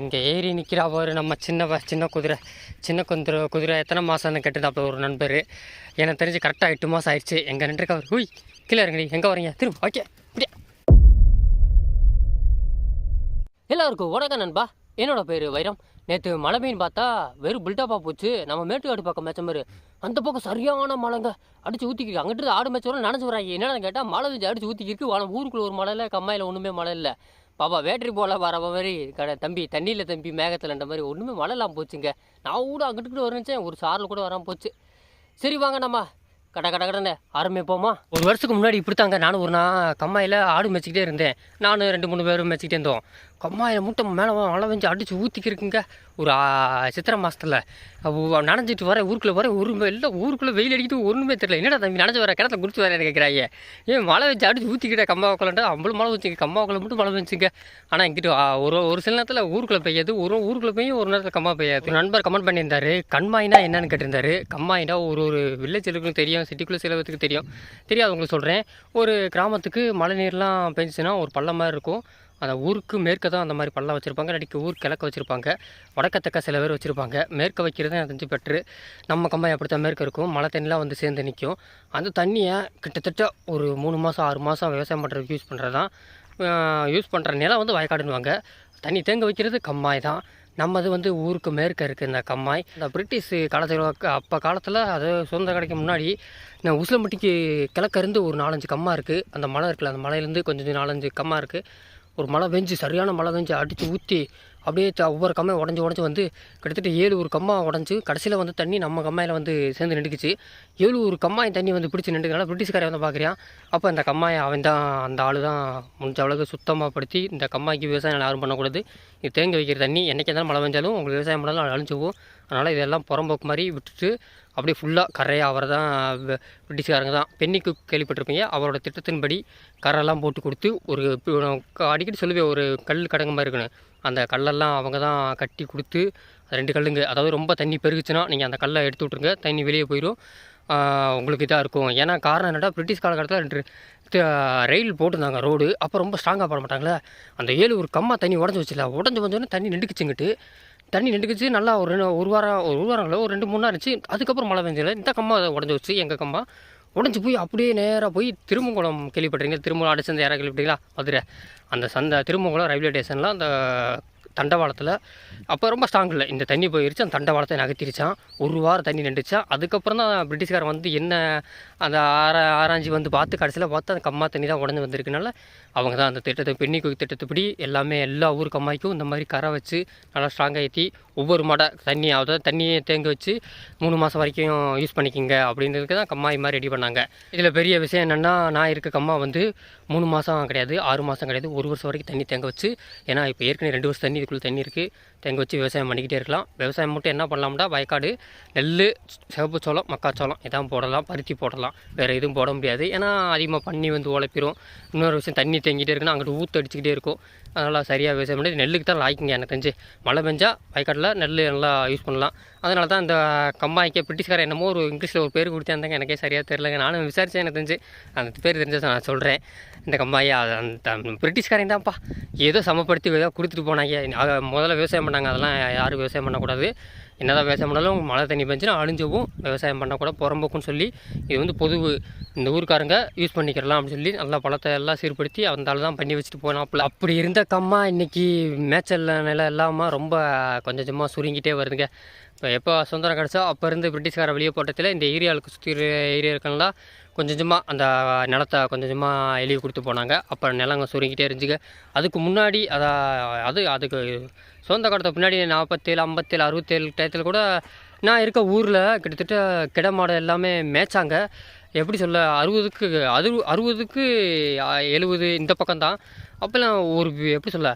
இங்கே ஏறி நிற்கிறா பாரு நம்ம சின்ன சின்ன குதிரை சின்ன குதிரை குதிரை எத்தனை மாதம்னு கேட்டுட்டாப்புல ஒரு நண்பர். எனக்கு தெரிஞ்சு கரெக்டாக எட்டு மாதம் ஆயிடுச்சு. எங்கே நின்றுருக்கா அவர் ஹூய் கீழே இருங்கடி எங்கே வரீங்க திரும்ப ஓகே இப்படியா. எல்லாருக்கும் வணக்கம் நண்பா. என்னோட பேர் வைரம். நேற்று மழை மீன் பார்த்தா வெறும் பில்டப்பாக போச்சு. நம்ம மேட்டுக்காடு பக்கம் மேய்ச்ச மாதிரி அந்த பக்கம் சரியான மழைங்க. அடிச்சு ஊற்றிக்கிட்டு அங்கிட்டு ஆடு மேய்ச்சவரை நினச்சி வராங்க. என்னன்னு கேட்டால் மழை அடித்து அடிச்சு ஊற்றிக்கிட்டு வாழ ஊருக்குள்ளே ஒரு மழை இல்லை கம்மாயில் ஒன்றுமே மழை இல்லை. பாப்பா வேட்டரி போல வர மாதிரி கடை தம்பி தண்ணியில் தம்பி மேகத்தில்ன்ற மாதிரி ஒன்றுமே மழைலாம் போச்சுங்க. நான் கூட அங்கிட்டு வரேன் ஒரு சாரில் கூட வராமல் போச்சு. சரி வாங்க நம்ம. கட கடை கடன்னு ஆரம்பிப்போமா ஒரு வருஷத்துக்கு முன்னாடி இப்படி தாங்க நானும் ஒரு நாள் கம்மாயில் ஆடு மேய்ச்சிக்கிட்டே இருந்தேன். நானும் ரெண்டு மூணு பேரும் மேய்ச்சிக்கிட்டே இருந்தோம். கம்மாயில் மூட்டை மேலே மழை வெஞ்சு அடித்து ஊற்றிக்கிருக்குங்க ஒரு சித்திரை மாதத்தில் நனைஞ்சிட்டு வர ஊருக்குள்ளே வர ஒரு இல்லை ஊருக்குள்ளே வெயில் அடிக்கிட்டு ஒன்றுமே தெரியல. என்னடா தம்பி நனைஞ்சு வர கிணத்துல குடிச்சு வரேன் கேட்குறாங்க ஏன் மழை வச்சு அடிச்சு ஊற்றிக்கிட்ட கம்மா உக்கலண்டா அவ்வளோ மழை வச்சுங்க கம்மா உக்கல மட்டும் மழை வந்துச்சுங்க ஆனால் இங்கிட்டு ஒரு ஒரு சில நேரத்தில் ஊருக்குள்ளே பெய்யாது ஒரு ஊருக்குள்ளே பெய்யும் ஒரு நேரத்தில் கம்மா பெய்யாது. நண்பர் கமெண்ட் பண்ணியிருந்தாரு கண்மாயினா என்னன்னு கேட்டிருந்தாரு. கம்மாயினா ஒரு ஒரு வில்லேஜ் தெரியும் சிட்டிக்குள்ளே சிலவத்துக்கு தெரியும். தெரியாதவங்களுக்கு சொல்கிறேன் ஒரு கிராமத்துக்கு மழை நீர்லாம் பெஞ்சுச்சுன்னா ஒரு பள்ளம் மாதிரி இருக்கும். அந்த ஊருக்கு மேற்க தான் அந்த மாதிரி பள்ளம் வச்சுருப்பாங்க இல்லாட்டி ஊர் கிழக்க வச்சுருப்பாங்க. வடக்கத்தக்க சில பேர் வச்சுருப்பாங்க. மேற்க வைக்கிறது எனக்கு தெரிஞ்சு பெட்ரு. நம்ம கம்மாய் அப்படித்தான் மேற்க இருக்கும். மழை தண்ணிலாம் வந்து சேர்ந்து நிற்கும் அந்த தண்ணியை கிட்டத்தட்ட ஒரு மூணு மாதம் ஆறு மாதம் விவசாயம் பண்ணுறதுக்கு யூஸ் பண்ணுறது தான் யூஸ் பண்ணுற நிலம் வந்து வயக்காடுன்னுவாங்க. தண்ணி தேங்க வைக்கிறது கம்மாய் தான். நம்மது வந்து ஊருக்கு மேற்க இருக்குது இந்த கம்மாய். இந்த பிரிட்டிஷ் காலத்தில் அப்போ காலத்தில் அது சுதந்திரம் கிடைக்க முன்னாடி நான் உசிலம்பட்டிக்கு கிழக்க இருந்து ஒரு நாலஞ்சு கம்மா இருக்குது அந்த மலை இருக்குல்ல அந்த மலையிலேருந்து கொஞ்சம் நாலஞ்சு கம்மா இருக்குது ஒரு மழை பெஞ்சு சரியான மழை பெஞ்சு அடித்து ஊற்றி அப்படியே ஒவ்வொரு கம்மையும் உடஞ்சி உடஞ்சி வந்து கிட்டத்தட்ட ஏழு ஒரு கம்மா உடஞ்சி கடைசியில் வந்து தண்ணி நம்ம கம்மாயில் வந்து சேர்ந்து நின்றுக்குச்சு. ஏழு ஒரு கம்மாய் தண்ணி வந்து பிடிச்சி நின்றுக்கனால பிரிட்டிஷ்காரை வந்து பார்க்குறான் அப்போ இந்த கம்மாயை அவன் தான் அந்த ஆள் தான் முடிஞ்ச அளவுக்கு சுத்தமாக படுத்தி இந்த கம்மாய்க்கு விவசாயம் யாரும் பண்ணக்கூடாது. இது தேங்கி வைக்கிற தண்ணி என்றைக்கு இருந்தாலும் மழை பெஞ்சாலும் உங்களுக்கு விவசாயம் பண்ணாலும் அழிஞ்சுவோம் அதனால் இதெல்லாம் புறம்போக்கு மாதிரி விட்டுட்டு அப்படியே ஃபுல்லாக கரையை அவர் தான் பிரிட்டிஷ்காரங்க தான் பென்னிக்கு கேள்விப்பட்டிருப்பீங்க. அவரோட திட்டத்தின்படி கரெல்லாம் போட்டு கொடுத்து ஒரு அடிக்கடி சொல்லுவேன் ஒரு கல் கடங்க மாதிரி இருக்கணும். அந்த கல்லெல்லாம் அவங்க தான் கட்டி கொடுத்து அது ரெண்டு கல்லுங்க அதாவது ரொம்ப தண்ணி பெருகுச்சுன்னா நீங்கள் அந்த கல்லை எடுத்து விட்ருங்க தண்ணி வெளியே போயிடும் உங்களுக்கு இதாக இருக்கும். ஏன்னா காரணம் என்னடா பிரிட்டிஷ் காலகட்டத்தில் ரெண்டு ரயில் போட்டிருந்தாங்க ரோடு. அப்போ ரொம்ப ஸ்ட்ராங்காக போட மாட்டாங்களே. அந்த ஏழு ஒரு கம்மா தண்ணி உடஞ்சி வச்சுல உடஞ்சி வந்தோடனே தண்ணி நின்றுக்குச்சுங்கிட்டு தண்ணி நின்றுக்குச்சு நல்லா ஒரு ரெண்டு ஒரு வாரம் ஒரு வாரம் ஒரு ரெண்டு மூணு நாள் இருந்துச்சு. அதுக்கப்புறம் மழை பெஞ்சதில்லை இந்த கம்மா உடஞ்சி வச்சு எங்கள் கம்மா உடஞ்சி போய் அப்படியே நேராக போய் திருமங்குளம் கேள்விப்பட்டிருக்கீங்க? திருமங்குளம் அடிச்சந்த யாராவது கேள்விப்பட்டீங்களா மதுரை அந்த சந்த திருமங்குளம் ரயில்வே ஸ்டேஷனில் அந்த தண்டவாளத்தில். அப்போ ரொம்ப ஸ்ட்ராங் இல்லை. இந்த தண்ணி போயிருச்சு அந்த தண்டவாளத்தை நகர்த்திருச்சான். ஒரு வாரம் தண்ணி நின்றுச்சான் அதுக்கப்புறம் தான் பிரிட்டிஷ்காரன் வந்து என்ன அந்த ஆரா ஆராய்ஞ்சி வந்து பார்த்து கடைசியில் பார்த்து அந்த கம்மா தண்ணி தான் உடஞ்சி வந்திருக்குனால அவங்க தான் அந்த திட்டத்தை பெண்ணி குவி திட்டத்துப்படி எல்லாமே எல்லா ஊர் கம்மாய்க்கும் இந்த மாதிரி கரை வச்சு நல்லா ஸ்ட்ராங்காக ஏற்றி ஒவ்வொரு மடை தண்ணி அதாவது தண்ணியை தேங்க வச்சு மூணு மாதம் வரைக்கும் யூஸ் பண்ணிக்கிங்க அப்படின்றதுக்கு தான் கம்மாய் மாதிரி ரெடி பண்ணாங்க. இதில் பெரிய விஷயம் என்னென்னா நான் இருக்க கம்மா வந்து மூணு மாதம் கிடையாது ஆறு மாதம் கிடையாது ஒரு வருஷம் வரைக்கும் தண்ணி தேங்க வச்சு ஏன்னா இப்போ ஏற்கனவே ரெண்டு வருஷம் தண்ணி இதுக்குள்ளே தண்ணி இருக்குது தேங்க வச்சு விவசாயம் பண்ணிக்கிட்டே இருக்கலாம். விவசாயம் மட்டும் என்ன பண்ணலாம்டா வயக்காடு நெல் சிவப்பு சோளம் மக்காச்சோளம் இதான் போடலாம் பருத்தி போடலாம். வேறு எதுவும் போட முடியாது. ஏன்னா அதிகமாக பண்ணி வந்து உழைப்பிரும். இன்னொரு விஷயம் தண்ணி தேங்கிட்டே இருக்குன்னா அங்கிட்டு ஊற்று அடிச்சுக்கிட்டே இருக்கும். அதனால் சரியாக விவசாயம் பண்ணி நெல்லுக்கு தான் லாய்க்குங்க எனக்கு தெரிஞ்சு. மழை பெஞ்சால் வயக்காட்டில் நெல் நல்லா யூஸ் பண்ணலாம். அதனால தான் இந்த கம்பாய்க்கு பிரிட்டிஷ்காரன் என்னமோ ஒரு இங்கிலீஷில் ஒரு பேர் கொடுத்தாந்தாங்க எனக்கே சரியாக தெரிலங்க நானும் விசாரித்தேன் எனக்கு தெரிஞ்சு. அந்த பேர் தெரிஞ்சதை நான் சொல்கிறேன் இந்த கம்பாயை அந்த பிரிட்டிஷ்காரன் தான்ப்பா. ஏதோ சமப்படுத்தி ஏதோ கொடுத்துட்டு போனாங்க. முதல்ல விவசாயம் பண்ண நாங்கள் அதெல்லாம் யாரும் விவசாயம் பண்ணக்கூடாது. என்ன தான் விவசாயம் பண்ணாலும் மழை தண்ணி பெஞ்சுன்னா அழிஞ்சவும் விவசாயம் பண்ணக்கூட புறம்போக்குன்னு சொல்லி இது வந்து பொது இந்த ஊருக்காரங்க யூஸ் பண்ணிக்கிறலாம் அப்படின்னு சொல்லி நல்லா பழத்தை எல்லாம் சீர்படுத்தி அந்த ஆள் தான் பண்ணி வச்சுட்டு போனாப்புல. அப்படி இருந்த கம்மா இன்றைக்கி மேய்ச்சல் நிலம் இல்லாமல் ரொம்ப கொஞ்சம் கொஞ்சமாக சுருங்கிட்டே வருதுங்க. இப்போ எப்போ சுதந்திரம் கிடச்சோ அப்போ இருந்து பிரிட்டிஷ்கார வெளியே போட்டதில் இந்த ஏரியாவுக்கு சுற்றி ஏரியா இருக்கலாம் கொஞ்சம் கொஞ்சமாக அந்த நிலத்தை கொஞ்சம் கொஞ்சமாக எழுதி கொடுத்து போனாங்க. அப்போ நிலங்க சுருங்கிட்டே இருந்துச்சுங்க. அதுக்கு முன்னாடி அதை அது அதுக்கு சொந்த காலத்துக்கு பின்னாடி நாற்பத்தேழு ஐம்பத்தேழு அறுபத்தேழு டயத்தில் கூட நான் இருக்க ஊரில் கிட்டத்தட்ட கிடமாட எல்லாமே மேய்ச்சாங்க. எப்படி சொல்ல அறுபதுக்கு அறு அறுபதுக்கு எழுபது இந்த பக்கம்தான். அப்போல்லாம் ஒரு எப்படி சொல்ல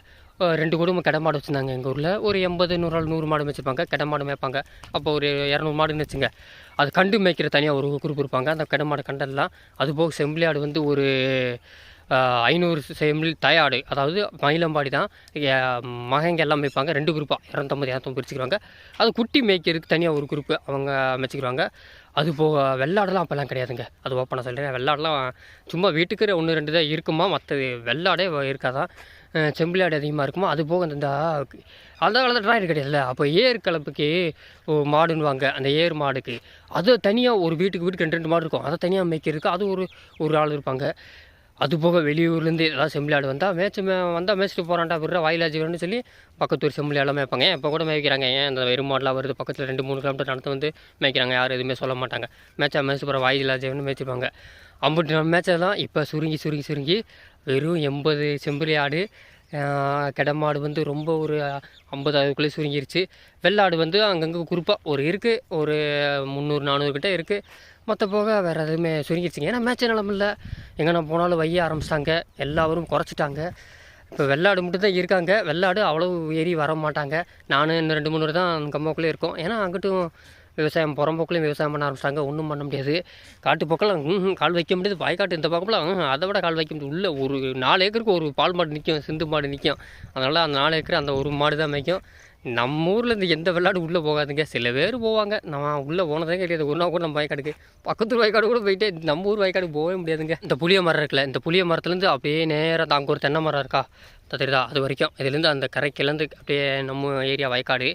ரெண்டு குடும்பம் கடை மாடு வச்சுருந்தாங்க எங்கள் ஊரில். ஒரு எண்பது நூறு ஆள் நூறு மாடு வச்சுருப்பாங்க கடை மாடு மேய்ப்பாங்க. அப்போ ஒரு இரநூறு மாடுன்னு வச்சுங்க. அது கண்டு மேய்க்கிற தனியாக ஒரு குரூப் இருப்பாங்க. அந்த கடை மாடு கண்டெல்லாம். அது போக செம்பிளி ஆடு வந்து ஒரு ஐநூறு செம்பிள் தயாடு அதாவது மயிலம்பாடி தான். மகங்க எல்லாம் மேய்ப்பாங்க. ரெண்டு குரூப்பாக இரநூத்தம்பது இரநூத்தம்பது பிரிச்சுக்கிறாங்க. அது குட்டி மேய்க்கிறதுக்கு தனியாக ஒரு குரூப்பு அவங்க அமைச்சிக்கிறாங்க அது போக வெள்ளாடெல்லாம் அப்போல்லாம் கிடையாதுங்க. அது ஓப்பனாக சொல்கிறேன் வெள்ளாடெல்லாம் சும்மா வீட்டுக்கு ஒன்று ரெண்டு தான் இருக்குமா. மற்ற வெள்ளாடே இருக்காதான் செம்பிளாடு அதிகமாக இருக்குமோ அது போக அந்த அந்த காலத்தில் டிராக்டர் கிடையாதுல்ல? அப்போ ஏர் கலப்புக்கு ஓ மாடுன்னுவாங்க அந்த ஏர் மாடுக்கு. அது தனியாக ஒரு வீட்டுக்கு வீட்டுக்கு ரெண்டு ரெண்டு மாடு இருக்கும். அதை தனியாக மேய்க்கிறதுக்கு அது ஒரு ஒரு ஆள் இருப்பாங்க. அது போக வெளியூர்லேருந்து ஏதாவது செம்பிளாடு வந்தால் மேய்ச்சி மே வந்தால் மேய்ச்சிட்டு போகிறான்டா விடுற வாயிலாஜி சொல்லி சொல்லி ஒரு செம்பிளாடெல்லாம் மேய்ப்பாங்க. ஏன் இப்போ கூட மேய்க்கிறாங்க. ஏன் அந்த வெறும் மாடெலாம் வருது பக்கத்தில் ரெண்டு மூணு கிலோமீட்டர் நடந்து வந்து மேய்க்கிறாங்க. யாரும் எதுவுமே சொல்ல மாட்டாங்க. மேய்ச்சா மேய்ச்சி போகிற வாயிலாஜி மேய்ச்சிருப்பாங்க அம்புட்டு நம்ம மேய்ச்சதெல்லாம் இப்போ சுருங்கி சுருங்கி சுருங்கி வெறும் எண்பது செம்பிலி ஆடு கிடமாடு வந்து ரொம்ப ஒரு ஐம்பது அதுக்குள்ளே சுருங்கிருச்சு. வெள்ளாடு வந்து அங்கங்கே குறிப்பாக ஒரு இருக்குது ஒரு முந்நூறு நானூறு கிட்டே இருக்குது மற்ற போக வேறு எதுவுமே சுருங்கிருச்சுங்க. ஏன்னா மேட்ச் நிலமில்ல இல்லை. எங்கே போனாலும் வைய ஆரம்பிச்சிட்டாங்க. எல்லாரும் குறைச்சிட்டாங்க. இப்போ வெள்ளாடு மட்டும் தான் இருக்காங்க. வெள்ளாடு அவ்வளோ ஏறி வர மாட்டாங்க நானும் இன்னும் ரெண்டு மூணு தான் கம்மாக்குள்ளே இருக்கோம். ஏன்னா அங்கிட்டும் விவசாயம் புறம்போக்குலையும் விவசாயம் பண்ண ஆரம்பிச்சிட்டாங்க. ஒன்றும் பண்ண முடியாது. காட்டு பக்கம் ம் கால் வைக்க முடியாது. வாய்க்காட்டு இந்த பக்கம்லாம் அதை விட கால் வைக்க முடியாது. உள்ளே ஒரு நாலு ஏக்கருக்கு ஒரு பால் மாடு நிற்கும் சிந்து மாடு நிற்கும் அதனால் அந்த நாலு ஏக்கர் அந்த ஒரு மாடு தான் மேய்க்கும். நம்ம ஊரில் இந்த எந்த விளையாடு உள்ளே போகாதுங்க. சில பேர் போவாங்க. நான் உள்ளே போனதே கிடையாது. ஒரு நாள் கூட நம்ம வயக்காடுக்கு பக்கத்து வயக்காடு கூட போயிட்டு நம்ம ஊர் வயக்காடுக்கு போகவே முடியாதுங்க. இந்த புளிய மரம் இருக்குல்ல இந்த புளிய மரத்துலேருந்து அப்படியே நேராக தாங்க ஒரு தென்னை மரம் இருக்கா? தெரியுதா? அது வரைக்கும். இதுலேருந்து அந்த கரைக்கிலேருந்து அப்படியே நம்ம ஏரியா வயக்காடு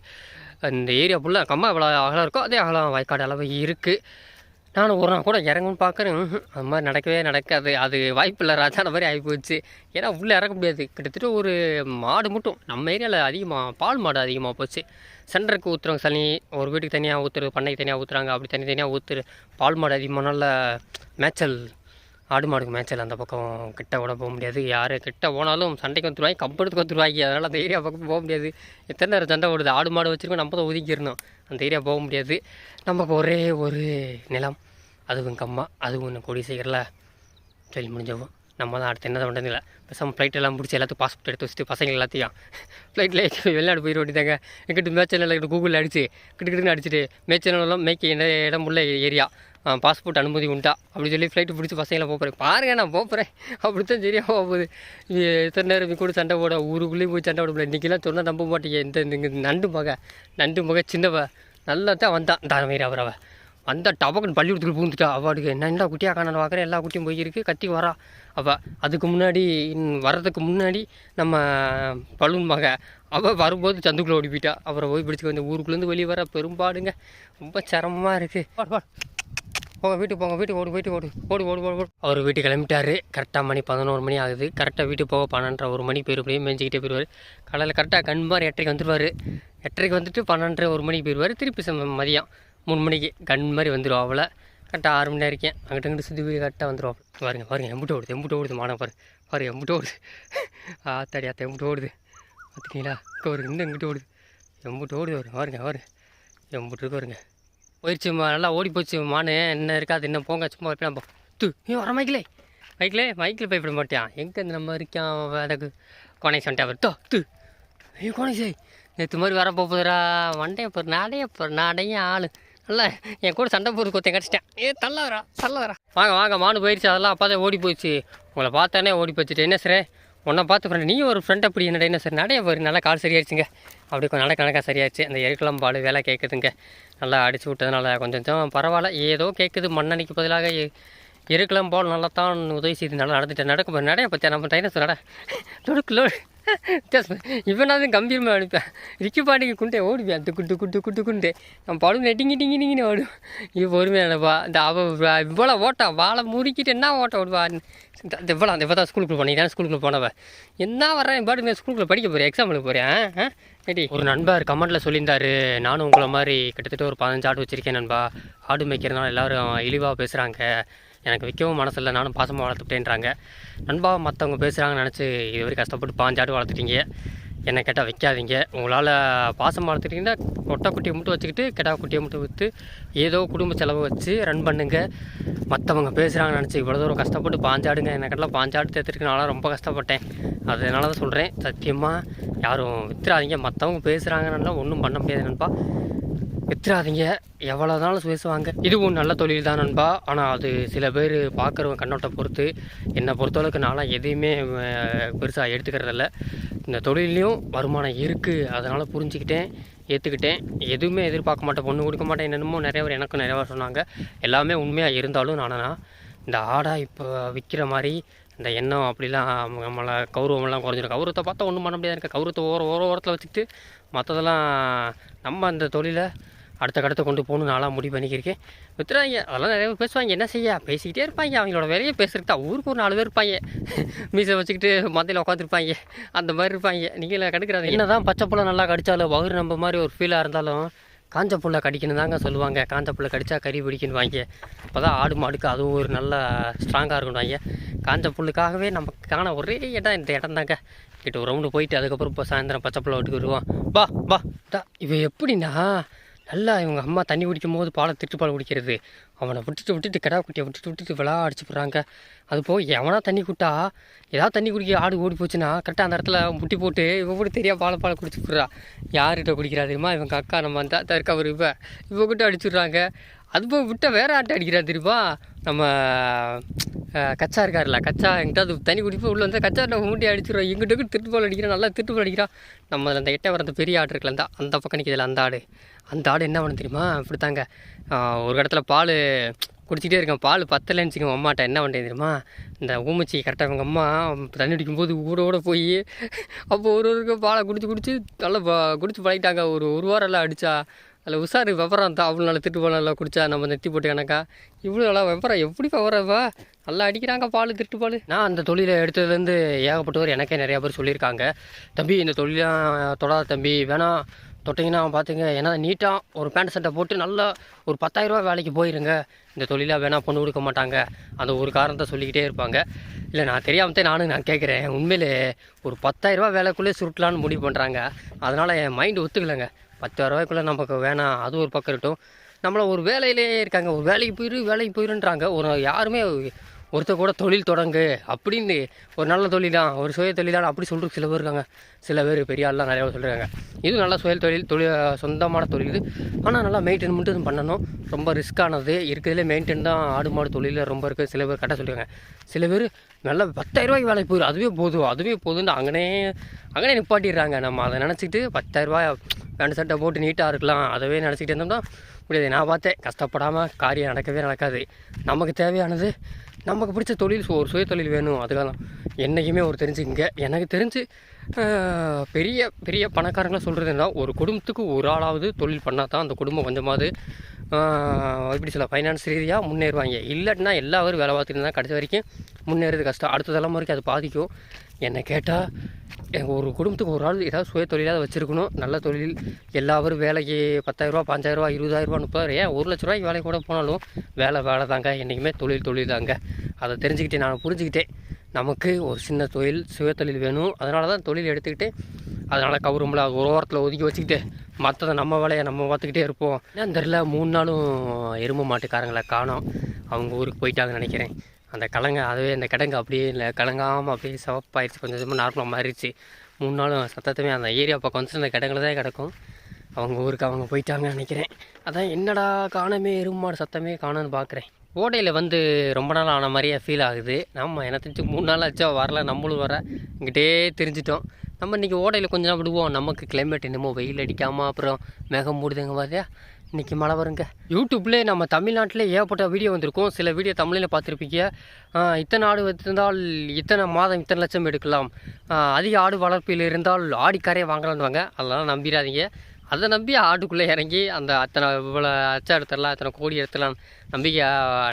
அந்த ஏரியா ஃபுல்லாக கம்மா எவ்வளோ அகலம் இருக்கோ அதே அகலம் வாய்க்காடு அளவு இருக்குது நானும் ஒரு நாள் கூட இறங்குன்னு பார்க்குறேன் அது மாதிரி நடக்கவே நடக்காது. அது வாய்ப்பு இல்லை ராஜான மாதிரி ஆகிப்போச்சு ஏன்னா உள்ளே இறங்க முடியாது. கிட்டத்தட்ட ஒரு மாடு மட்டும். நம்ம ஏரியாவில் அதிகமாக பால் மாடு அதிகமாக போச்சு. சென்டருக்கு ஊற்றுறவங்க சனி ஒரு வீட்டுக்கு தனியாக ஊற்றுறது பண்ணைக்கு தனியாக ஊற்றுறாங்க அப்படி தனி தனியாக ஊற்று பால் மாடு அதிகமாக நல்ல மேய்ச்சல் ஆடு மாடுக்கு மேய்ச்சல் அந்த பக்கம் கிட்ட கூட போக முடியாது. யார் கிட்ட போனாலும் சண்டைக்கு வந்துருவாங்க. கம்பெடுத்துக்கு வந்துருவாங்க. அதனால் அந்த ஏரியா பக்கம் போக முடியாது. எத்தனை நேரம் சண்டை ஓடுது ஆடு மாடு வச்சுருக்கோம். நம்ம தான் ஒதுக்கிடணும். அந்த ஏரியா போக முடியாது. நமக்கு ஒரே ஒரு நிலம். அதுவும் கம்மா அதுவும் இன்னும் கொடி செய்கிறல சொல்லி முடிஞ்சவும் நம்ம தான் அடுத்து என்ன தான் இல்லை பேசாமல் ஃப்ளைட் எல்லாம் பிடிச்சி எல்லாத்தையும் பாஸ்போர்ட் எடுத்து வச்சுட்டு பசங்க எல்லாத்தையும் ஃப்ளைட்டில் வெளிநாடு போயிட வேண்டியதாங்க எங்கிட்ட மேய்ச்சல் எல்லாம் கூகுளில் அடிச்சு கிட்டு கிட்டுன்னு அடிச்சுட்டு மேய்ச்சல் மேய்க்க இடம் உள்ள ஏரியா. பாஸ்போர்ட் அனுமதி உண்டா? அப்படி சொல்லி ஃப்ளைட்டு பிடிச்சி பசங்களை போகிறேன் பாருங்க நான் போகிறேன் அப்படித்தான் சரியாக போகுது. எத்தனை நேரம் கூட சண்டை போட ஊருக்குள்ளேயும் போய் சண்டை போட முடியல இன்றைக்கெல்லாம் சொன்னால் நம்ப மாட்டேங்க. இந்த இந்த நண்டு மக நண்டு மக சின்னவ. நல்லா தான் வந்தான் தாரமீர் அவர் அவள் வந்தால் டபக்குன்னு பள்ளிக்கூடத்துக்கு பூந்துட்டா. அவாடுக்கு என்னண்டா குட்டியாக காணான்னு பார்க்குறேன் எல்லா குட்டியும் போயிருக்கு கத்தி வரா. அவள் அதுக்கு முன்னாடி வர்றதுக்கு முன்னாடி நம்ம பலூன் மக அவள் வரும்போது சந்துக்குள்ளே ஓடி போயிட்டா. அவரை போய் பிடிச்சிக்க இந்த ஊருக்குள்ளேருந்து வெளியே வர. பெரும்பாடுங்க. ரொம்ப சிரமமாக இருக்குது போங்க வீட்டுக்கு போங்க வீட்டுக்கு ஓடு வீட்டுக்கு ஓடு. ஓடு ஓடு ஓடு ஓடு. அவர் வீட்டுக்கு கிளம்பிட்டாரு. கரெக்டாக மணி பதினோரு மணி ஆகுது. கரெக்டாக வீட்டுக்கு போக பன்னெண்டரை ஒரு மணி போயிரு போய் மேய்ஞ்சிக்கிட்டே போயிடுவார் காலையில் கரெக்டாக கண் மாதிரி எட்டரைக்கு வந்துடுவார் எட்டரைக்கு வந்துட்டு பன்னெண்டரை ஒரு மணிக்கு போயிடுவார் திருப்பி ச- மதியம் மூணு மணிக்கு கண் மாதிரி வந்துடும் அவளை. கரெக்டாக ஆறு மணி நேரம் இருக்கேன் அங்கிட்ட இங்கிட்டு சுற்றி போய் கரெக்டாக வந்துடும் பாருங்க பாருங்க எம்பிட்டு ஓடுது எம்பிட்டு ஓடுது மானம் பாரு பாரு எம்பிட்டு ஓடுது. ஆத்தாடி ஆத்தா எம்பிட்டு ஓடுது. பார்த்துட்டீங்களா இங்கே வருங்க இந்த இங்கிட்டு ஓடுது. எம்பிட்டு ஓடுது வருங்க பாருங்க பாருங்க. எம்பிட்டு இருக்கு வருங்க போயிடுச்சு மா- நல்லா ஓடி போச்சு மானு. என்ன இருக்காது என்ன போங்க சும்மா இருப்பேன் போ. தூ நீ வர மைக்கிலே. மைக்கிலே மைக்கில் பயப்பட மாட்டியான் எங்கே இந்த நம்ம இருக்கான் அதுக்கு கோனேஷ் வந்துட்டு அவர். தோ தூ. ஐயோ கோனேஷ் நேற்று மாதிரி வர போகுதுரா வண்டே இப்போ நாடையே இப்போ நாடையும் ஆள். நல்லா என் கூட சண்டை போட்டு கொத்தேன் கிடச்சிட்டேன். ஏ தள்ள வர தள்ள வரா வாங்க வாங்க மானு போயிடுச்சு அதெல்லாம் அப்போ தான் ஓடி போயிடுச்சு உங்களை பார்த்தானே ஓடி போச்சுட்டு என்ன சார்? உன்னை பார்த்து ஃப்ரெண்ட் நீ ஒரு ஃப்ரெண்ட் அப்படி என்னடா என்ன சார் நடைய ஒரு நல்லா கால் சரியாயிடுச்சுங்க. அப்படி கொஞ்சம் நடக்க நடக்க சரியாச்சு அந்த எருக்கலாம் பால் வேலை கேட்குதுங்க. நல்லா அடிச்சு விட்டதுனால கொஞ்சம் கொஞ்சம் பரவாயில்ல. ஏதோ கேட்குது மண்ணணிக்கு பதிலாக எ- எருக்கலாம் பால் நல்லா தான் உதவி செய்து நல்லா நடந்துட்டு நடக்கும் நடைய பற்றியா நம்ம டைனஸ் நட லொடுக்கு இவனாவது கம்பீரமாக அனுப்பேன் ரிக்கி பாண்டிக்கு குண்டே ஓடுவேன் அந்த குட்டு குட்டு குண்டு குண்டு. நம்ம பழம் நெட்டிங்கி டிங்கி டிங்கின்னு ஓடும். இவ பொறுமையானப்பா இந்த அவ இவ்வளோ ஓட்டா வாழை முறுக்கிட்டு என்ன ஓட்ட ஓடுவா இந்த இவ்வளோ அந்த இவ்வளோ தான் ஸ்கூலுக்குள்ள போனேன் இதான் ஸ்கூலுக்குள்ள போனவ? என்ன வர்றேன் பாட்டு நான் ஸ்கூலுக்குள்ள படிக்க போகிறேன் எக்ஸாமுக்கு போகிறேன் ஏடி. ஒரு நண்பர் கமெண்ட்டில் சொல்லியிருந்தாரு நானும் உங்களை மாதிரி கிட்டத்தட்ட ஒரு பதினஞ்சு ஆடு வச்சுருக்கேன் நண்பா. ஆடு மேய்க்கிறதுனால எல்லாரும் இழிவாக பேசுகிறாங்க எனக்கு விற்கவும் மனசில்லை. நானும் பாசமாக வளர்த்துட்டேன்றாங்க நண்பா மற்றவங்க பேசுகிறாங்கன்னு நினச்சி இது வரைக்கும் கஷ்டப்பட்டு பாஞ்சாட்டு வளர்த்துட்டீங்க. என்னை கேட்டால் வைக்காதீங்க. உங்களால் பாசம் வளர்த்துட்டிங்கன்னா கொட்டை குட்டியை மட்டும் வச்சுக்கிட்டு கெட்டா குட்டியை மட்டும் விற்று ஏதோ குடும்ப செலவு வச்சு ரன் பண்ணுங்க. மற்றவங்க பேசுகிறாங்கன்னு நினச்சி இவ்வளோ தூரம் கஷ்டப்பட்டு பாஞ்சாடுங்க. எனக்கெல்லாம் பாஞ்சாடு தேர்த்துருக்கு நான்லாம் ரொம்ப கஷ்டப்பட்டேன். அதனால தான் சொல்கிறேன் சத்தியமாக யாரும் வித்துறாதீங்க. மற்றவங்க பேசுகிறாங்கன்னா ஒன்றும் பண்ண முடியாது நண்பா. வித்துறாதீங்க எவ்வளோ நாளும் பேசுவாங்க இதுவும் நல்ல தொழில் தான் நண்பா. ஆனால் அது சில பேர் பார்க்குறவங்க கண்ணோட்டை பொறுத்து என்னை பொறுத்தளவுக்கு நான்லாம் எதையுமே பெருசாக எடுத்துக்கிறதில்ல. இந்த தொழிலையும் வருமானம் இருக்குது அதனால் புரிஞ்சுக்கிட்டேன் ஏற்றுக்கிட்டேன் எதுவுமே எதிர்பார்க்க மாட்டேன். பொண்ணு கொடுக்க மாட்டேன். என்னென்னமோ நிறைய பேர் எனக்கும் நிறைய பேர் சொன்னாங்க. எல்லாமே உண்மையாக இருந்தாலும் நானா இந்த ஆடாக இப்போ விற்கிற மாதிரி இந்த எண்ணம் அப்படிலாம் நம்மளை கௌரவமெல்லாம் குறைஞ்சிரும் கௌரவத்தை பார்த்தா ஒன்றும் பண்ண முடியாது. எனக்கு கௌரவத்தை ஓர ஓர ஓரத்தில் வச்சுக்கிட்டு மற்றதெல்லாம் நம்ம அந்த தொழிலை அடுத்த கடத்தை கொண்டு போகணும் நாளாக முடிவு பண்ணிக்கிருக்கேன். வித்துறாங்க அதெல்லாம் நிறைய பேர் பேசுவாங்க. என்ன செய்ய? பேசிக்கிட்டே இருப்பாங்க. அவங்களோட வேலையை பேசுறதுக்கு தான் ஊருக்கு ஒரு நாலு பேர் இருப்பாங்க. மீசை வச்சுக்கிட்டு மந்தையில் உட்காந்துருப்பாங்க அந்த மாதிரி இருப்பாங்க. நீங்கள் கடுக்கிறாங்க என்ன தான் பச்சை புள்ள நல்லா கடித்தாலும் வகுறு நம்ம மாதிரி ஒரு ஃபீலாக இருந்தாலும் காஞ்ச புல்லை கடிக்கணும் தாங்க சொல்லுவாங்க. காஞ்ச புல்லை கடித்தா கறி பிடிக்கணும் வாங்க அப்போ தான் ஆடு மாடுக்கு அதுவும் ஒரு நல்ல ஸ்ட்ராங்காக இருக்கணும் வாங்க காஞ்ச புல்லுக்காகவே நமக்கு காண ஒரே இடம் இந்த இடம் தாங்க. கிட்ட ஒரு ரவுண்டு போயிட்டு அதுக்கப்புறம் இப்போ சாயந்தரம் பச்சை புள்ள வீட்டுக்கு வருவோம். பா பா டா இவன் எப்படின்னா நல்லா இவங்க அம்மா தண்ணி குடிக்கும் போது பாலை திட்டு பால் குடிக்கிறது. அவனை விட்டுட்டு விட்டுட்டு கிடா குட்டியை விட்டுட்டு விட்டுட்டு விழா அடிச்சு போடுறாங்க. அது போய் எவனா தண்ணி குட்டா ஏதாவது தண்ணி குடிக்க ஆடு ஓடி போச்சுன்னா கரெக்டாக அந்த இடத்துல முட்டி போட்டு இவன் கூட தெரியா பாலை பாலை குடிச்சு விட்றா யார்கிட்ட குடிக்கிறா தெரியுமா இவங்க அக்கா நம்ம அந்த தற்க அவர் இவ இவ கிட்ட அடிச்சுடுறாங்க அது போய் விட்ட வேறு ஆட்டை அடிக்கிறா திருப்பா நம்ம கச்சா இருக்காருல்ல கச்சா எங்கிட்ட தனி குடிப்போம் உள்ள வந்து கச்சா நம்ம மூட்டி அடிச்சிருவோம் எங்கிட்ட திருட்டு பால் அடிக்கிறான் நல்லா திருட்டு போல் அடிக்கிறான் நம்ம அந்த எட்டை வர அந்த பெரிய ஆடு இருக்குல்ல அந்த அந்த பக்கம் நிற்கிறதுல அந்த ஆடு. அந்த ஆடு என்ன பண்ணு தெரியுமா? இப்படி தாங்க ஒரு இடத்துல பால் குடிச்சிட்டே இருக்கேன். பால் பத்தலைன்னு வச்சுக்கோங்க அம்மாட்ட என்ன பண்ணுறது தெரியுமா? இந்த ஊமச்சி கரெக்டாக அவங்க அம்மா தண்ணி குடிக்கும்போது ஊட ஊட போய் அப்போ ஒரு ஒருக்கு பாலை குடிச்சு குடிச்சு நல்லா குடிச்சு பழகிட்டாங்க. ஒரு ஒரு வாரம் எல்லாம் அடித்தா அதில் உஷாரு விவரம் தான். அவ்வளோ நல்லா திட்டு பால் நல்லா குடிச்சா நம்ம நெத்தி போட்டு கணக்கா இவ்வளோ நல்லா விவரம் எப்படி விவரவா நல்லா அடிக்கிறாங்க பால் திருட்டு பால். நான் அந்த தொழிலை எடுத்ததுலேருந்து ஏகப்பட்டவர் எனக்கே நிறையா பேர் சொல்லியிருக்காங்க. தம்பி இந்த தொழிலாம் தொடாத தம்பி. வேணாம் தொட்டிங்கன்னா பார்த்துங்க ஏன்னா நீட்டாக ஒரு பேண்ட் சட்டை போட்டு நல்லா ஒரு பத்தாயிரரூபா வேலைக்கு போயிருங்க. இந்த தொழிலாக வேணால் பொண்ணு கொடுக்க மாட்டாங்க. அந்த ஒரு காரணத்தை சொல்லிக்கிட்டே இருப்பாங்க. இல்லை நான் தெரியாமத்தே நானும் நான் கேட்குறேன். உண்மையிலே ஒரு பத்தாயிரரூபா வேலைக்குள்ளே சுருட்டலான்னு முடிவு பண்ணுறாங்க அதனால் என் மைண்டு ஒத்துக்கலைங்க. பத்தாயிரரூபாய்க்குள்ளே நமக்கு வேணாம். அது ஒரு பக்கம் இருக்கட்டும். நம்மளை ஒரு வேலையிலே இருக்காங்க. ஒரு வேலைக்கு போயிரு வேலைக்கு போயிருன்றாங்க. ஒரு யாருமே ஒருத்தர் கூட தொழில் தொடங்கு அப்படின்னு ஒரு நல்ல தொழில் தான் ஒரு சுய தொழிலான அப்படி சொல்கிற சில பேர் இருக்காங்க. சில பேர் பெரிய ஆள்லாம் நிறையா சொல்கிறாங்க இது நல்ல சுய தொழில் தொழில் சொந்தமான தொழில் இது. ஆனால் நல்லா மெயின்டைன் மட்டும் பண்ணணும். ரொம்ப ரிஸ்க்கானது இருக்கிறதுலே மெயின்டைன் தான் ஆடு மாடு தொழிலில் ரொம்ப இருக்குது சில பேர் கரெக்டாக சொல்லுவாங்க சில பேர் நல்லா பத்தாயிரரூபாய்க்கு வேலைக்கு போயிடும் அதுவே போதும். அதுவே போதும்னு அங்கனே அங்கனே நிப்பாட்டிடுறாங்க. நம்ம அதை நினச்சிக்கிட்டு பத்தாயிரரூபாய் பேண்ட் சட்டை போட்டு நீட்டாக இருக்கலாம். அதவே நினச்சிக்கிட்டு இருந்தோம்னா முடியாது. நான் பார்த்தேன். கஷ்டப்படாமல் காரியம் நடக்கவே நடக்காது. நமக்கு தேவையானது நமக்கு பிடிச்ச தொழில் ஒரு சுய தொழில் வேணும். அதுக்காக தான். என்றைக்குமே ஒரு தெரிஞ்சுக்கங்க எனக்கு தெரிஞ்சு பெரிய பெரிய பணக்காரங்களாம் சொல்கிறது என்ன ஒரு குடும்பத்துக்கு ஒரு ஆளாவது தொழில் பண்ணால் தான் அந்த குடும்பம் கொஞ்சமாவது எப்படி சொல்ல ஃபைனான்ஸ் ரீதியாக முன்னேறுவாங்க. இல்லாட்டினா எல்லாரும் வேலை பார்த்துட்டு தான் கடைசி வரைக்கும் முன்னேறது கஷ்டம். அடுத்த தலைமுறைக்கு அது பாதிக்கும். என்னை கேட்டால் எங்கள் ஒரு குடும்பத்துக்கு ஒரு ஆள் ஏதாவது சுய தொழிலாக வச்சுருக்கணும். நல்ல தொழில். எல்லாரும் வேலைக்கு பத்தாயிரரூபா பஞ்சாயிரரூபா இருபதாயிரரூபா முப்பதாயிரம். ஏன் ஒரு லட்ச ரூபாய்க்கு வேலைக்கு கூட போனாலும் வேலை வேலை தாங்க. என்றைக்குமே தொழில் தொழில் தாங்க. அதை தெரிஞ்சுக்கிட்டே நான் புரிஞ்சுக்கிட்டேன். நமக்கு ஒரு சின்ன தொழில் சுய தொழில் வேணும். அதனால தான் தொழில் எடுத்துக்கிட்டு அதனால் கவுருமில் அது ஒரு ஓரத்தில் ஒதுக்கி வச்சுக்கிட்டு மற்றதை நம்ம வேலையை நம்ம பார்த்துக்கிட்டே இருப்போம். ஏன் தெரில மூணு நாளும் எருமை மாட்டுக்காரங்களை காணோம். அவங்க ஊருக்கு போயிட்டாங்கன்னு நினைக்கிறேன். அந்த கலங்க அதுவே அந்த கிடங்கு அப்படியே இல்லை கலங்காமல் அப்படியே சிவப்பாயிடுச்சு கொஞ்சம் கொஞ்சமாக நார்மலாக மாறிடுச்சு. மூணு நாளும் சத்தத்துமே அந்த ஏரியா பக்கம் வந்து அந்த கிடங்குல தான் கிடக்கும். அவங்க ஊருக்கு அவங்க போயிட்டாங்கன்னு நினைக்கிறேன். அதான் என்னடா காணமே எருமாடு சத்தமே காணோன்னு பார்க்குறேன் ஓடையில் வந்து ரொம்ப நாள் ஆன மாதிரியே ஃபீல் ஆகுது. நம்ம என்ன தெரிஞ்சு மூணு நாள் ஆச்சோ வரல நம்மளும் வர இங்கிட்டே தெரிஞ்சிட்டோம். நம்ம இன்றைக்கி ஓடையில் கொஞ்ச நாள் விடுவோம். நமக்கு கிளைமேட் என்னமோ வெயில் அடிக்காமல் அப்புறம் மேகம் மூடுதுங்க மாதிரியா இன்றைக்கி மழை வருங்க. யூடியூப்லேயே நம்ம தமிழ்நாட்டில் ஏகப்பட்ட வீடியோ வந்திருக்கும். சில வீடியோ தமிழில் பார்த்துருப்பீங்க. இத்தனை ஆடு வைத்திருந்தால் இத்தனை மாதம் இத்தனை லட்சம் எடுக்கலாம். அதிக ஆடு வளர்ப்பில் இருந்தால் ஆடிக்காரே வாங்கலான்வாங்க அதெல்லாம் நம்பிடாதீங்க. அதை நம்பி ஆட்டுக்குள்ளே இறங்கி அந்த அத்தனை இவ்வளோ அச்சா எடுத்துடலாம் அத்தனை கோடி எடுத்துடலாம் நம்பிக்கை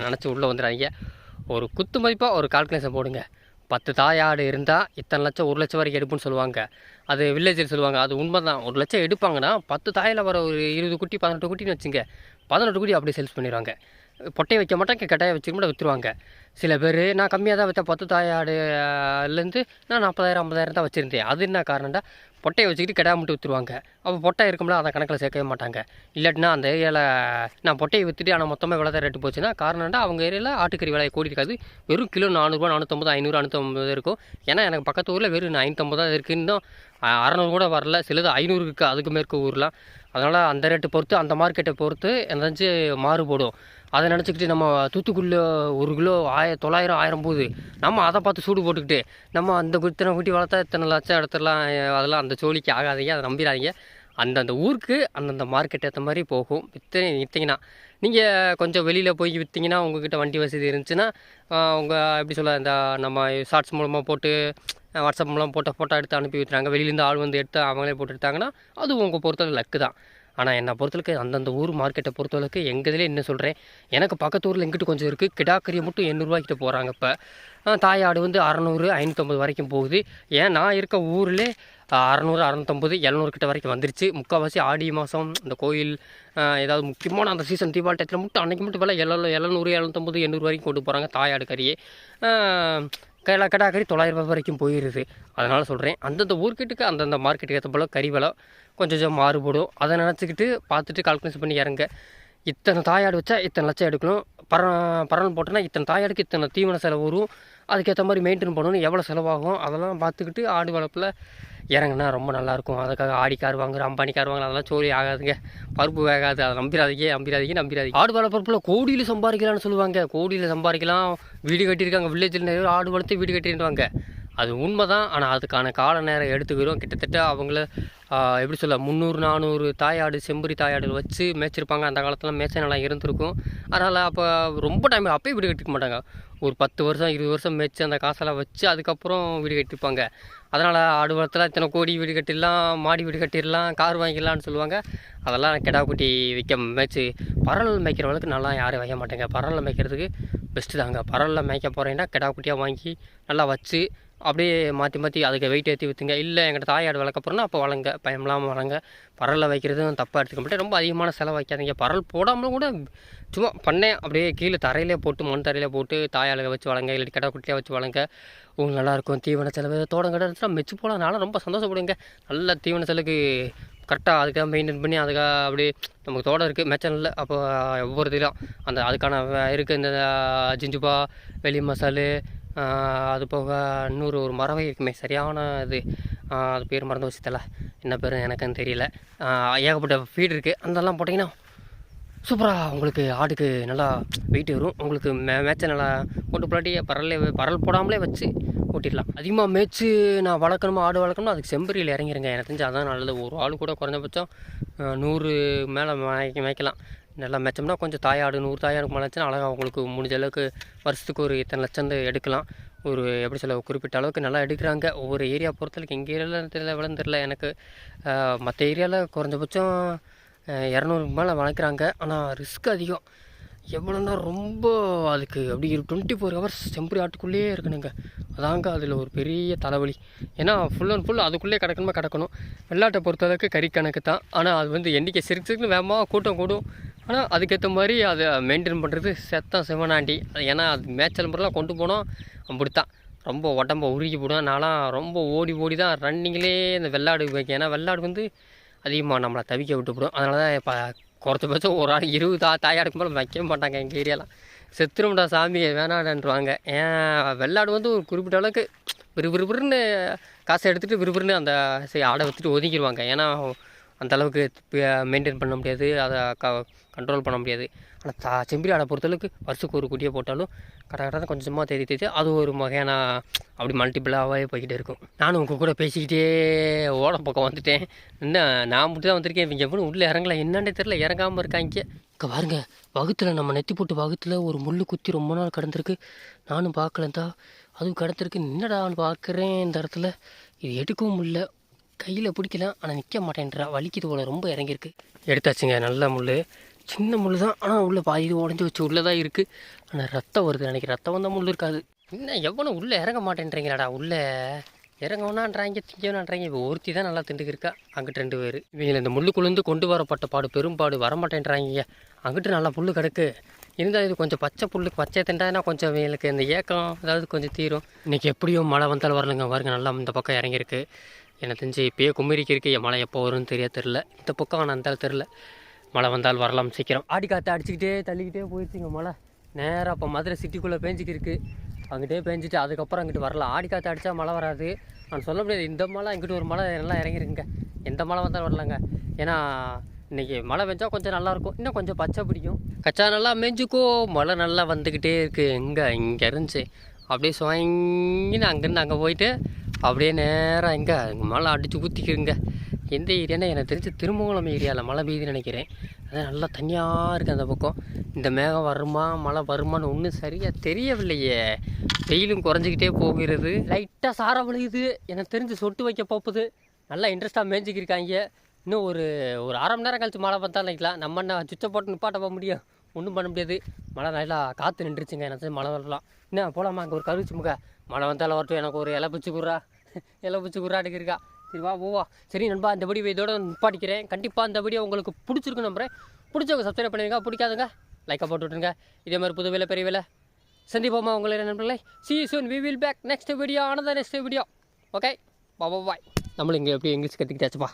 நினச்சி உள்ளே வந்துடாதீங்க. ஒரு குத்து மதிப்பாக ஒரு கால்குலேஷன் போடுங்க. பத்து தாயாடு இருந்தால் இத்தனை லட்சம் ஒரு லட்சம் வரைக்கும் எடுப்புன்னு சொல்லுவாங்க. அது வில்லேஜில் சொல்லுவாங்க. அது உண்மை தான் ஒரு லட்சம் எடுப்பாங்கன்னா பத்து தாயில் வர ஒரு இருபது குட்டி பதினெட்டு குட்டின்னு வச்சுங்க. பதினெட்டு குட்டி அப்படியே சேல்ஸ் பண்ணிடுவாங்க. பொட்டையை வைக்க மாட்டாங்க கட்டாயம் வச்சுக்க மட்டும் விற்றுருவாங்க சில பேர் நான் கம்மியாக தான் வைத்தேன் பத்து தாயாடுலேருந்து நான் நாற்பதாயிரம் ஐம்பதாயிரம் தான் வச்சுருந்தேன். அது என்ன காரணம்டா பொட்டையை வச்சுக்கிட்டு கிடா மட்டும் விற்றுருவாங்க அப்போ பொட்டை இருக்கும்ல அதை கணக்கில் சேர்க்கவே மாட்டாங்க. இல்லாட்டினா அந்த ஏரியாவில் நான் பொட்டையை விற்றுட்டு ஆனால் மொத்தமாக விலை தான் ரேட்டு போச்சுன்னா காரணம்டா அவங்க ஏரியாவில் ஆட்டுக்கறி விலை கூடி இருக்காது. வெறும் கிலோ நானூறுரூவா நானூற்றம்பது ஐநூறு நானூற்றம்பது இருக்கும். ஏன்னா எனக்கு பக்கத்து ஊரில் வெறும் ஐநூற்றம்பது தான் இருக்குது இன்னும் அறநூறு கூட வரல. சிலது ஐநூறு இருக்குது அதுக்கு மேற்கு ஊர்லாம். அதனால் அந்த ரேட்டு பொறுத்து அந்த மார்க்கெட்டை பொறுத்து ஏதாச்சும் மாறுபடும். அதை நினச்சிக்கிட்டு நம்ம தூத்துக்குடியில் ஒரு கிலோ ஆய தொள்ளாயிரம் ஆயிரம் போகுது. நம்ம அதை பார்த்து சூடு போட்டுக்கிட்டு நம்ம அந்த கு- இத்தனை குட்டி வளர்த்தா இத்தனை லட்சம் எடுத்துடலாம் அதெல்லாம் அந்த சோழிக்கு ஆகாதீங்க அதை நம்பிடாதீங்க. அந்தந்த ஊருக்கு அந்தந்த மார்க்கெட் ஏற்ற மாதிரி போகும். வித்தனை விற்றீங்கன்னா நீங்கள் கொஞ்சம் வெளியில் போய் விற்றீங்கன்னா உங்ககிட்ட வண்டி வசதி இருந்துச்சுன்னா உங்கள் எப்படி சொல்ல இந்த நம்ம ஷார்ட்ஸ் மூலமாக போட்டு வாட்ஸ்அப் மூலம் போட்டோ ஃபோட்டோ எடுத்து அனுப்பி விட்டுறாங்க. வெளியிலேருந்து ஆள் வந்து எடுத்து அவங்களே போட்டு எடுத்தாங்கன்னா அது உங்கள் பொறுத்தவரை லக்கு தான். ஆனால் என்னை பொறுத்தளவுக்கு அந்தந்த ஊர் மார்க்கெட்டை பொறுத்தளவுக்கு எங்கள் என்ன சொல்கிறேன் எனக்கு பக்கத்து ஊரில் எங்கிட்ட கொஞ்சம் இருக்குது கிடாக்கறியை மட்டும் எண்ணூறுரூவாய்க்கிட்ட போகிறாங்க இப்போ. தாயாடு வந்து அறநூறு ஐநூற்றம்பது வரைக்கும் போகுது. ஏன் நான் இருக்க ஊரில் அறநூறு அறநூற்றம்பது எழுநூறு கிட்ட வரைக்கும் வந்துருச்சு. முக்கால்வாசி ஆடி மாதம் இந்த கோயில் ஏதாவது முக்கியமான அந்த சீசன் தீபாவளி டயத்தில் மட்டும் அன்றைக்கி மட்டும் விலை எழுநூறு எழுநூறு எழுநூற்றம்பது எண்ணூறு வரைக்கும் கொண்டு போகிறாங்க தாயாடு கறியே. கடா கடா கறி தொள்ளாயிரம் ரூபாய் வரைக்கும் போயிடுது அதனால் சொல்கிறேன் அந்தந்த ஊர்க்கிட்டுக்கு அந்தந்த மார்க்கெட்டுக்கு ஏற்ற போல் கறி விலை கொஞ்சம் கொஞ்சம் மாறுபடும். அதை நினச்சிக்கிட்டு பார்த்துட்டு கால்குலேஷன் பண்ணி இறங்க. இத்தனை தாயாடு வச்சா இத்தனை லட்சம் எடுக்கணும். பர பரணம் போட்டோன்னா இத்தனை தாயாடுக்கு இத்தனை தீவன செலவு வரும். அதுக்கேற்ற மாதிரி மெயின்டைன் பண்ணணும் எவ்வளோ செலவாகும் அதெல்லாம் பார்த்துக்கிட்டு ஆடு வளர்ப்பில் இறங்குனா ரொம்ப நல்லாயிருக்கும். அதுக்காக ஆடி கார் வாங்குற அம்பானி கார் வாங்குற அதெல்லாம் சோழி ஆகாதுங்க. பருப்பு வேகாது அதை நம்பிடாதீங்க நம்பிடாதீங்க நம்பிடாதீங்க ஆடு வளர்ப்பில் கோடியில் சம்பாதிக்கலாம்னு சொல்லுவாங்க. கோடியில் சம்பாதிக்கலாம். வீடு கட்டியிருக்காங்க வில்லேஜில் நிறைய ஆடு வளர்த்து வீடு கட்டிடுவாங்க அது உண்மை தான் ஆனால் அதுக்கான கால நேரம் எடுத்துக்கிறோம். கிட்டத்தட்ட அவங்கள எப்படி சொல்ல முந்நூறு நானூறு தாயாடு செம்பரி தாயாடு வச்சு மேய்ச்சிருப்பாங்க. அந்த காலத்தில் மேய்ச்ச நல்லா இருந்திருக்கும். அதனால் அப்போ ரொம்ப டைம் அப்போயும் வீடு கட்டிக்க மாட்டாங்க. ஒரு பத்து வருஷம் இருபது வருஷம் மேய்ச்சி அந்த காசெல்லாம் வச்சு அதுக்கப்புறம் வீடு கட்டிருப்பாங்க அதனால் ஆடு வளர்த்தலாம் இத்தனை கோடி வீடு கட்டிடலாம் மாடி வீடு கட்டிடலாம் கார் வாங்கிடலாம்னு சொல்லுவாங்க. அதெல்லாம் கிடா குட்டி வைக்க மேய்ச்சி பரல் மேய்க்கிறவங்களுக்கு நல்லா யாரும் வைக்க மாட்டாங்க. பரலில் மேய்க்கிறதுக்கு பெஸ்ட்டு தாங்க. பரலில் மேய்க்க போகிறீங்கன்னா கெடா குட்டியாக வாங்கி நல்லா வச்சு அப்படியே மாற்றி மாற்றி அதுக்கு வெயிட் ஏற்றி விற்றுங்க இல்லை எங்கிட்ட தாயாடு வளர்க்க போகிறோன்னா அப்போ வளங்க பயமில்லாமல் வளங்க பரலில் வைக்கிறதும் தப்பாக எடுத்துக்க மாட்டேன். ரொம்ப அதிகமான செலவு வைக்காதீங்க. பரல் போடாமலும் கூட சும்மா பண்ணேன் அப்படியே கீழே தரையிலே போட்டு மண் தரையிலே போட்டு தாயாளுக வச்சு வளங்க இல்லை கடை குட்டியாக வச்சு வளங்க உங்களுக்கு நல்லாயிருக்கும் தீவன செலவு தோட்டம் கடை இருந்துச்சுன்னா மெச்சு போகலாம் ரொம்ப சந்தோஷப்படுங்க. நல்ல தீவன செலவுக்கு கரெக்டாக அதுக்காக மெயின்டைன் பண்ணி அதுக்காக அப்படியே நமக்கு தோட்டம் இருக்குது மெச்சம் இல்லை. அப்போ ஒவ்வொரு இதிலும் அந்த அதுக்கான இருக்குது இந்த ஜிஞ்சுபா வெளி மசாலு அது போக இன்னொரு ஒரு மரவை இருக்குமே சரியான இது. அது பேர் மறந்து வச்சு என்ன பேர் எனக்குன்னு தெரியல. ஏகப்பட்ட ஃபீடு இருக்குது அதெல்லாம் போட்டிங்கன்னா சூப்பராக உங்களுக்கு ஆடுக்கு நல்லா வெயிட் வரும். உங்களுக்கு மே மேய்ச்ச நல்லா போட்டு போலாட்டி பரல்லே பரல் போடாமலே வச்சு ஓட்டிடலாம். அதிகமாக மேய்ச்சி நான் வளர்க்கணுமா ஆடு வளர்க்கணுமோ அதுக்கு செம்பரியில் இறங்கிருங்க. எனக்கு தெரிஞ்சு அதான் நல்லது. ஒரு ஆள் கூட குறைஞ்சபட்சம் நூறு மேலே மேய்க்க மேய்க்கலாம். நல்லா மேய்ச்சோம்னா கொஞ்சம் தாயாடு நூறு தாயாடு மேலேச்சுன்னா அழகாக அவங்களுக்கு முடிஞ்ச அளவுக்கு வருஷத்துக்கு ஒரு இத்தனை லட்சம் எடுக்கலாம். ஒரு எப்படி சொல்ல குறிப்பிட்ட அளவுக்கு நல்லா எடுக்கிறாங்க. ஒவ்வொரு ஏரியா பொறுத்தளவுக்கு எங்கள் ஏரியாவில் தெரியல எவ்வளோன்னு தெரில எனக்கு மற்ற ஏரியாவில் குறைஞ்சபட்சம் இரநூறுக்கு மேலே வளர்க்குறாங்க. ஆனால் ரிஸ்க் அதிகம். எவ்வளோன்னா ரொம்ப அதுக்கு அப்படி ஒரு டுவெண்ட்டி ஃபோர் ஹவர்ஸ் செம்பரி ஆட்டுக்குள்ளேயே இருக்கணுங்க. அதாங்க அதில் ஒரு பெரிய தலைவலி. ஏன்னா ஃபுல் அண்ட் ஃபுல் அதுக்குள்ளே கிடக்கணுமா கிடக்கணும். வெள்ளாட்டை பொறுத்தளவுக்கு கறி கணக்கு தான். ஆனால் அது வந்து எண்ணிக்கை சிறுக்கு சிறுக்குன்னு வேகமாக கூட்டம் கூடும். ஆனால் அதுக்கேற்ற மாதிரி அதை மெயின்டைன் பண்ணுறது செத்தம் சிவனாண்டி அது ஏன்னா அது மேய்ச்சல் முறைலாம் கொண்டு போனோம். அப்படித்தான். ரொம்ப உடம்ப உருகி போடும் நான்லாம் ரொம்ப ஓடி ஓடி தான் ரன்னிங்லேயே இந்த வெள்ளாடு வைக்க. ஏன்னா வெள்ளாடு வந்து அதிகமாக நம்மளை தவிக்க விட்டுவிடும் அதனால தான் இப்போ குறைச்சபட்சம் ஒரு ஆள் இருபது தா தாயாடுக்கு மேலே வைக்க மாட்டாங்க எங்கள் ஏரியாலாம். செத்துரும்டா சாமி வேணாடன்றாங்க ஏன் வெள்ளாடு வந்து ஒரு குறிப்பிட்ட அளவுக்கு விறுவிறுன்னு காசை எடுத்துகிட்டு விறுவிறுன்னு அந்த ஆடை வச்சுட்டு ஒதுக்கிடுவாங்க ஏன்னா அந்த அளவுக்கு மெயின்டைன் பண்ண முடியாது. அதை க கண்ட்ரோல் பண்ண முடியாது. ஆனால் தா செம்பரி ஆடை பொறுத்தளவுக்கு வருஷத்துக்கு ஒரு குட்டியை போட்டாலும் கடை கடை கொஞ்சமாக தேதி தேதி அது ஒரு வகையான அப்படி மல்டிபிளாகவே போய்கிட்டே இருக்கும். நானும் உங்கள் கூட பேசிக்கிட்டே ஓட பக்கம் வந்துட்டேன். என்ன நான் மட்டும் தான் வந்திருக்கேன். இவங்க எப்படி உள்ளே இறங்கல என்னன்னே தெரில இறங்காமல் இருக்காங்க. இங்கே பாருங்க வகுத்தில் நம்ம நெத்தி போட்டு வகுத்தில் ஒரு முள் குத்தி ரொம்ப நாள் கிடந்திருக்கு. நானும் பார்க்கலந்தா அதுவும் கிடந்திருக்கு. என்னடான்னு பார்க்குறேன் இந்த இடத்துல? இது எடுக்கவும் முடியல கையில் பிடிக்கலாம் ஆனால் நிற்க மாட்டேன்றா. வலிக்குது போல் ரொம்ப இறங்கியிருக்கு. எடுத்தாச்சுங்க நல்ல முள் சின்ன முள் தான். ஆனால் உள்ளே பாதி இது உடஞ்சி வச்சு உள்ளே தான் இருக்குது ஆனால் ரத்தம் வருது அன்றைக்கி ரத்தம் வந்தால் முள் இருக்காது. என்ன எவனோ உள்ளே இறங்க மாட்டேன்றீங்களாடா உள்ளே. இறங்கணுன்றாங்க திங்கணுன்றாங்க இப்போ ஒருத்தி தான் நல்லா திண்டுக்கு இருக்கா. அங்கிட்டு ரெண்டு பேர். இவங்களை இந்த முள்ளுக்குள்ளேருந்து கொண்டு வரப்பட்ட பாடு பெரும்பாடு வரமாட்டேன்றாங்க. அங்கிட்டு நல்லா புல் கிடக்கு. இருந்தால் இது கொஞ்சம் பச்சை புல்லுக்கு பச்சை திண்டாதுனா கொஞ்சம் இவங்களுக்கு இந்த ஏக்கம் அதாவது கொஞ்சம் தீரும். இன்றைக்கி எப்படியும் மழை வந்தாலும் வரலங்க. வருங்க நல்லா இந்த பக்கம் இறங்கியிருக்கு. எனக்கு தெரிஞ்சு இப்பயே கும்மிரிக்கு இருக்கு. என் மழை எப்போ வரும்னு தெரிய தெரில இந்த பக்கம் ஆனால் இருந்தாலும் தெரில மழை வந்தால் வரலாம் சீக்கிரம். ஆடி காற்று அடிச்சுக்கிட்டே தள்ளிக்கிட்டே போயிடுச்சுங்க மழை. நேராக இப்போ மதுரை சிட்டிக்குள்ளே பேஞ்சிக்கிட்டு அங்கிட்டே பேஞ்சிட்டு அதுக்கப்புறம் அங்கிட்டு வரலாம். ஆடி காற்று அடித்தா மழை வராது. நான் சொல்ல முடியாது. இந்த மழை இங்கிட்டு ஒரு மழை நல்லா இறங்கிருக்குங்க. எந்த மழை வந்தாலும் வரலங்க. ஏன்னா இன்றைக்கி மழை பெஞ்சா கொஞ்சம் நல்லாயிருக்கும் இன்னும் கொஞ்சம் பச்சை பிடிக்கும். கச்சா நல்லா மேய்ஞ்சுக்கோ மழை நல்லா வந்துக்கிட்டே இருக்குது எங்கே இங்கே இருந்துச்சு. அப்படியே சுவங்கின்னு அங்கேருந்து அங்கே போயிட்டு அப்படியே நேராக இங்கே மழை அடித்து ஊற்றிக்கிருங்க எந்த ஏரியானா எனக்கு தெரிஞ்சு திருமங்கலம் ஏரியாவில் மழை பெய்யுதுன்னு நினைக்கிறேன். அதான் நல்லா தனியாக இருக்குது அந்த பக்கம். இந்த மேகம் வருமா மழை வருமான்னு ஒன்றும் சரியாக தெரியவில்லையே. வெயிலும் குறைஞ்சிக்கிட்டே போகிறது. லைட்டாக சார விழுகுது. எனக்கு தெரிஞ்சு சொட்டு வைக்க போகுது. நல்லா இன்ட்ரெஸ்ட்டாக மேய்ஞ்சிக்கிருக்காங்க இன்னும் ஒரு ஒரு அரை மணி நேரம் கழிச்சு மழை பார்த்தா நினைக்கலாம். நம்ம என்ன சுவிட்சை போட்டு நிப்பாட்ட போக முடியும்? ஒன்றும் பண்ண முடியாது. மழை நல்லா காற்று நின்றுச்சுங்க. எனக்கு மழை வரலாம். என்ன போகலாமா அங்கே ஒரு கருவிச்சு முக. மழை வந்தாலும் வரட்டும். எனக்கு ஒரு இலை பிச்சு குறா இலை பிச்சு குறாட்டுக்கு இருக்கா சரி வா வா சரி நண்பா இந்த வீடியோ இதோட நிப்பாட்டிக்கிறேன். கண்டிப்பாக இந்த வீடியோ உங்களுக்கு பிடிச்சிருக்கு நம்புறேன். பிடிச்சவங்க சப்ஸ்கிரைப் பண்ணுவீங்க பிடிக்காதுங்க லைக்காக போட்டு விட்ருங்க இதே மாதிரி புது வேலை பெரிய வேலை. சந்திப்போமா உங்களை நண்பர்களே? See soon we will back next video ஆனதா next video okay பா பாய் நம்மளும் இங்கே எப்படி இங்கிலீஷ் கற்றுக்கிட்டாச்சுப்பா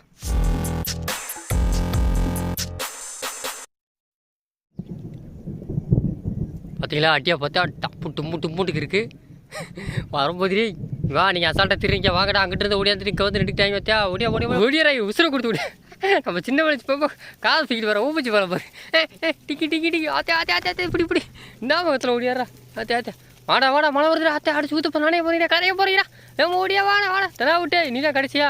பார்த்தீங்களா அட்டியாக பார்த்தா டப்பு டும்மு டும்முட்டுக்கு இருக்குது வரும்போது வா நீங்கள் அசால்ட்டாக திருங்க வாங்கடா அங்கிட்டு இருந்து ஓடியாந்து இங்கே வந்து நின்றுட்டாங்க பார்த்தியா ஓடியா ஓடியா ஓடியாரா உசுரை கொடுத்து விடு நம்ம சின்ன வயசு போய் காசு தூக்கிட்டு வர ஊப்பிச்சு போகிற பாரு டிக்கி டிக்கி டிக்கி. ஆத்தே ஆத்தே ஆத்தே ஆத்தே இப்படி இப்படி என்ன முகத்தில் ஓடியாரா ஆத்தே ஆத்தே. வாடா வாடா மழை வருதுடா. அத்தை அடிச்சு ஊற்று நானே போறீங்க கரைய போறீங்களா நம்ம ஓடியா வாடா வாடா. தடா விட்டு நீதான் கடைசியா.